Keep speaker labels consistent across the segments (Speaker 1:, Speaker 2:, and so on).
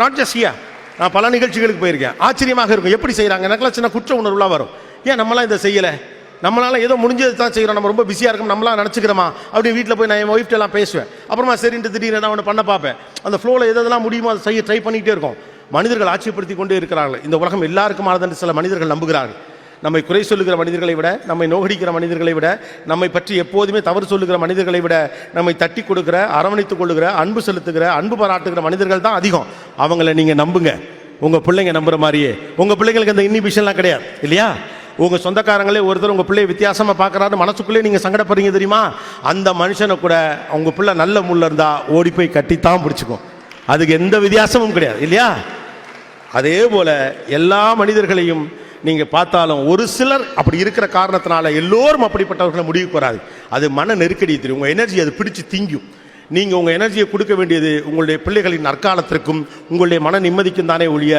Speaker 1: Not just ஹியா நான் பல நிகழ்ச்சிகளுக்கு போயிருக்கேன். ஆச்சரியமாக இருக்கும். எப்படி செய்கிறாங்க எனக்குலாம் சின்ன குற்ற உணர்வுலாம் வரும். ஏன் நம்மளாம் இதை செய்யலை? நம்மளால ஏதோ முடிஞ்சது தான் செய்கிறோம் நம்ம ரொம்ப பிஸியாக இருக்கும். நம்மளாம் நினச்சிக்கிறோமா? அப்படி வீட்டில் போய் நான் என் ஒய்ஃப்ட்ட எல்லாம் பேசுவேன். அப்புறமா சரின்ட்டு திடீர்னு நான் ஒன்று பண்ண பார்ப்பேன். அந்த ஃப்ளோவில் எதெல்லாம் முடியுமோ அதை செய்ய ட்ரை பண்ணிகிட்டே இருக்கும். மனிதர்கள் ஆட்சிப்படுத்தி கொண்டே இருக்கிறார்கள். இந்த உலகம் எல்லாருக்குமானது சில மனிதர்கள் நம்புகிறார்கள். நம்மை குறை சொல்லுகிற மனிதர்களை விட நம்மை நோகடிக்கிற மனிதர்களை விட நம்மை பற்றி எப்போதுமே தவறு சொல்லுகிற மனிதர்களை விட நம்மை தட்டி கொடுக்குற அரவணைத்துக் கொள்ளுகிற அன்பு செலுத்துகிற அன்பு பாராட்டுகிற மனிதர்கள் தான் அதிகம். அவங்கள நீங்கள் நம்புங்க. உங்கள் பிள்ளைங்க நம்புகிற மாதிரியே. உங்கள் பிள்ளைங்களுக்கு அந்த இன்னிபிஷன்லாம் கிடையாது. இல்லையா? உங்கள் சொந்தக்காரங்களே ஒருத்தர் உங்கள் பிள்ளையை வித்தியாசமாக பார்க்குறாரு மனசுக்குள்ளே நீங்கள் சங்கடப்படுறீங்க தெரியுமா? அந்த மனுஷனை கூட உங்கள் பிள்ளை நல்ல முள்ள இருந்தால் ஓடி போய் கட்டித்தான் பிடிச்சிக்கும். அதுக்கு எந்த வித்தியாசமும் கிடையாது. இல்லையா? அதே போல் எல்லா மனிதர்களையும் நீங்கள் பார்த்தாலும் ஒரு சிலர் அப்படி இருக்கிற காரணத்தினால எல்லோரும் அப்படிப்பட்டவர்களை முடிவுக்கு வராது. அது மன நெருக்கடி தெரியும் உங்கள் எனர்ஜி அது பிடிச்சு திங்கும். நீங்கள் உங்கள் எனர்ஜியை கொடுக்க வேண்டியது உங்களுடைய பிள்ளைகளின் நற்காலத்திற்கும் உங்களுடைய மன நிம்மதிக்கும் தானே ஒழிய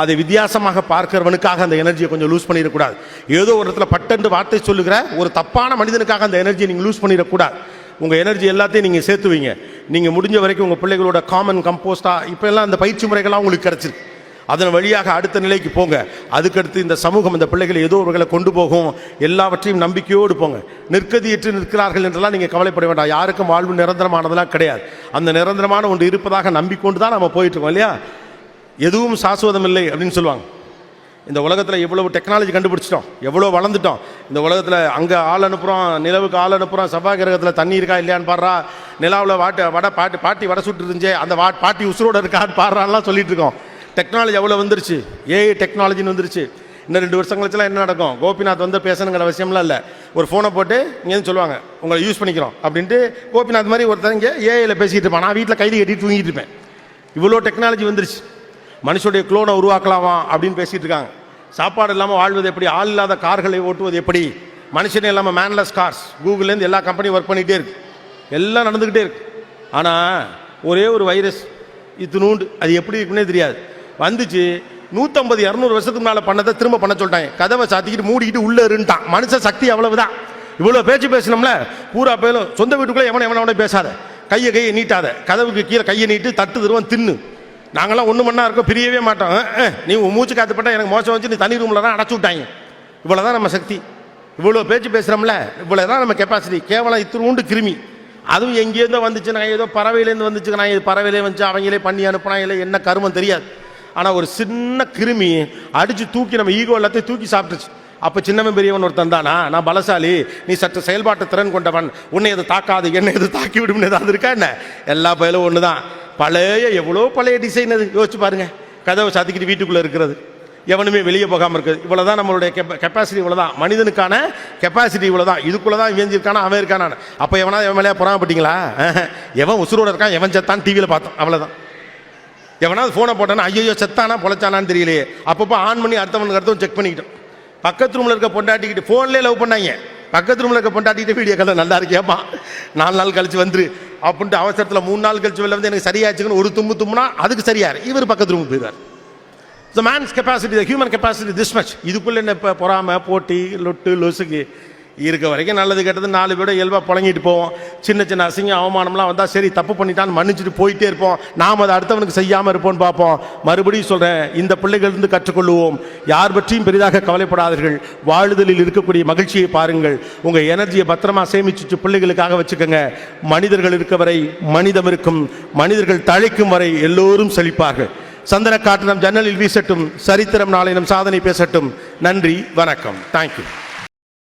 Speaker 1: அதை வித்தியாசமாக பார்க்கிறவனுக்காக அந்த எனர்ஜியை கொஞ்சம் லூஸ் பண்ணிடக்கூடாது. ஏதோ ஒரு இடத்துல பட்டென்று வார்த்தை சொல்லுகிற ஒரு தப்பான மனிதனுக்காக அந்த எனர்ஜியை நீங்கள் லூஸ் பண்ணிடக்கூடாது. உங்கள் எனர்ஜி எல்லாத்தையும் நீங்கள் சேர்த்து வைங்க. நீங்கள் முடிஞ்ச வரைக்கும் உங்கள் பிள்ளைகளோட காமன் கம்போஸ்டாக இப்போ எல்லாம் அந்த பயிற்சி முறைகள்லாம் உங்களுக்கு கிடச்சிருக்கு. அதன் வழியாக அடுத்த நிலைக்கு போங்க. அதுக்கடுத்து இந்த சமூகம் இந்த பிள்ளைகளை ஏதோ ஒருகளை கொண்டு போகும். எல்லாவற்றையும் நம்பிக்கையோடு போங்க. நிற்கதியற்று நிற்கிறார்கள் என்றெல்லாம் நீங்கள் கவலைப்பட வேண்டாம். யாருக்கும் வாழ்வு நிரந்தரமானதெல்லாம் கிடையாது. அந்த நிரந்தரமான ஒன்று இருப்பதாக நம்பிக்கொண்டு தான் நம்ம போயிட்டு இருக்கோம் இல்லையா? எதுவும் சாஸ்வதம் இல்லை அப்படின்னு சொல்லுவாங்க. இந்த உலகத்தில் எவ்வளவு டெக்னாலஜி கண்டுபிடிச்சிட்டோம் எவ்வளோ வளர்ந்துட்டோம். இந்த உலகத்தில் அங்கே ஆள் அனுப்புகிறோம் நிலவுக்கு ஆள் அனுப்புகிறோம் செவ்வாய் கிரகத்தில் தண்ணி இருக்கா இல்லையான்னு பாடுறா நிலாவில் வாட்டு வடை பாட்டு பாட்டி வடை சுட்டு இருந்துச்சே அந்த வா பாட்டி உசுரோட இருக்கான்னு பாடுறான்லாம் சொல்லிட்டு இருக்கோம். டெக்னாலஜி எவ்வளோ வந்துருச்சு? ஏஐ டெக்னாலஜின்னு வந்துருச்சு. இன்னும் ரெண்டு வருஷம் கழிச்சுலாம் என்ன நடக்கும்? கோபிநாத் வந்து பேசணுங்கிற அவசியம்லாம் இல்லை. ஒரு ஃபோனை போட்டு இங்கேருந்து சொல்லுவாங்க உங்களை யூஸ் பண்ணிக்கிறோம். அப்படின்ட்டு கோபிநாத் மாதிரி ஒருத்தர் இங்கே ஏஐயில் பேசிக்கிட்டு இருப்பான். நான் வீட்டில் கைது கட்டிட்டு தூங்கிட்டு இருப்பேன். இவ்வளோ டெக்னாலஜி வந்துருச்சு. மனுஷனுடைய குளோனை உருவாக்கலாமா அப்படின்னு பேசிகிட்டு இருக்காங்க. சாப்பாடு இல்லாமல் வாழ்வது எப்படி? ஆள் இல்லாத கார்களை ஓட்டுவது எப்படி? மனுஷனே இல்லாமல் மேன்லெஸ் கார்ஸ் கூகுள்லேருந்து எல்லா கம்பெனியும் ஒர்க் பண்ணிகிட்டே இருக்கு. எல்லாம் நடந்துக்கிட்டே இருக்குது ஆனால் ஒரே ஒரு வைரஸ் இத்தினூண்டு அது எப்படி இருக்குன்னே தெரியாது. வந்துச்சு. நூற்றம்பது இரநூறு வருஷத்துக்கு முன்னால் பண்ணதை திரும்ப பண்ண சொல்லிட்டாங்க. கதவை சாத்திக்கிட்டு மூடிக்கிட்டு உள்ளே இருந்துட்டான். மனுஷ சக்தி அவ்வளவுதான். இவ்வளோ பேச்சு பேசினோம்ல பூரா பேரும் சொந்த வீட்டுக்குள்ளே எவனை எவனோட பேசாத. கையை கையை நீட்டாத. கதவுக்கு கீழே கையை நீட்டு தட்டு தருவான் தின்னு. நாங்களாம் ஒன்று மண்ணா இருக்கோம் பிரியவே மாட்டோம். நீ உன் மூச்சு காத்துப்பட்டா எனக்கு மோசம் வச்சு நீ தனி ரூமில் தான் அடைச்சி விட்டாங்க. இவ்வளோ தான் நம்ம சக்தி. இவ்வளோ பேச்சு பேசுகிறோம்ல இவ்வளோ தான் நம்ம கெப்பாசிட்டி கேவலம் இத்தினூண்டு கிருமி. அதுவும் எங்கேருந்தோ வந்துச்சு நான் ஏதோ பறவையிலேருந்து வந்துச்சு நான் இது பறவையிலே வந்துச்சு அவங்களே பண்ணி அனுப்பினா இல்லை என்ன கருமம் தெரியாது. ஆனால் ஒரு சின்ன கிருமி அடித்து தூக்கி நம்ம ஈகோ எல்லாத்தையும் தூக்கி சாப்பிட்டுச்சு. அப்போ சின்னவன் பெரியவன் ஒருத்தன் தானா நான் பலசாலி. நீ சற்று செயல்பாட்டு திறன் கொண்டவன். உன்னை எது தாக்காது என்னை எது தாக்கி விடும் ஏதாவது இருக்கா என்ன? எல்லா பயலும் ஒன்று தான் பழைய எவ்வளோ பழைய டிசைன் அது? யோசிச்சு பாருங்க. கதவை சாத்திக்கிட்டு வீட்டுக்குள்ளே இருக்கிறது. எவனுமே வெளியே போகாமல் இருக்குது இவ்வளோ தான் நம்மளுடைய கெப்பாசிட்டி இவ்வளோ தான் மனிதனுக்கான கெப்பாசிட்டி இவ்வளோ தான் இதுக்குள்ளே தான் இவன் இருக்கானா அவன் இருக்கானா அப்போ எவனா எவன் மேலேயே புறாமப்பட்டீங்களா? எவன் உசுரோட இருக்கான் எவன் செத்தான் டிவியில் பார்த்தோம். அவ்வளோதான் எவனாவது ஃபோனை போட்டானா ஐயோ செத்தானா பொழைச்சானான்னு தெரியலையே. அப்பப்போ ஆன் பண்ணி அடுத்தவனுக்கு அடுத்தவன் செக் பண்ணிக்கிட்டோம். பக்கத்து ரூமில் இருக்க பொண்டாட்டிக்கிட்டு ஃபோன்லேயே லவ் பண்ணாங்க. பக்கத்து ரூமில் இருக்க பொண்டாட்டிக்கிட்டு வீடியோ கதை நல்லா இருக்கேப்பா நாலு நாள் கழிச்சு வந்துரு. அப்படின்ட்டு அவசரத்தில் மூணு நாள் கழிச்சு வெளில வந்து எனக்கு சரியாச்சுன்னு ஒரு தும்பு தும்புனா அதுக்கு சரியாரு. இவர் பக்கத்து ரூமுக்கு போயிடுவார். The man's capacity the human capacity this much இதுக்குள்ளே என்ன இப்போ பொறாமை போட்டி லொட்டு லொசுக்கு. இருக்க வரைக்கும் நல்லது கெட்டது நாலு பேரோட இயல்பாக புழங்கிட்டு போவோம். சின்ன சின்ன அசிங்கம் அவமானம்லாம் வந்தால் சரி தப்பு பண்ணிட்டான்னு மன்னிச்சுட்டு போயிட்டே இருப்போம். நாம் அதை அடுத்தவனுக்கு செய்யாமல் இருப்போம்னு பார்ப்போம். மறுபடியும் சொல்கிறேன் இந்த பிள்ளைகளிலிருந்து கற்றுக்கொள்வோம் யார் பற்றியும் பெரிதாக கவலைப்படாதீர்கள். வாழுதலில் இருக்கக்கூடிய மகிழ்ச்சியை பாருங்கள். உங்கள் எனர்ஜியை பத்திரமா சேமிச்சு பிள்ளைகளுக்காக வச்சுக்கோங்க. மனிதர்கள் இருக்க வரை மனிதம் இருக்கும். மனிதர்கள் தழைக்கும் வரை எல்லோரும் செழிப்பார்கள். சந்தன காட்டு நம் ஜன்னலில் வீசட்டும். சரித்திரம் நாளை நம் சாதனை பேசட்டும். நன்றி வணக்கம். தேங்க்யூ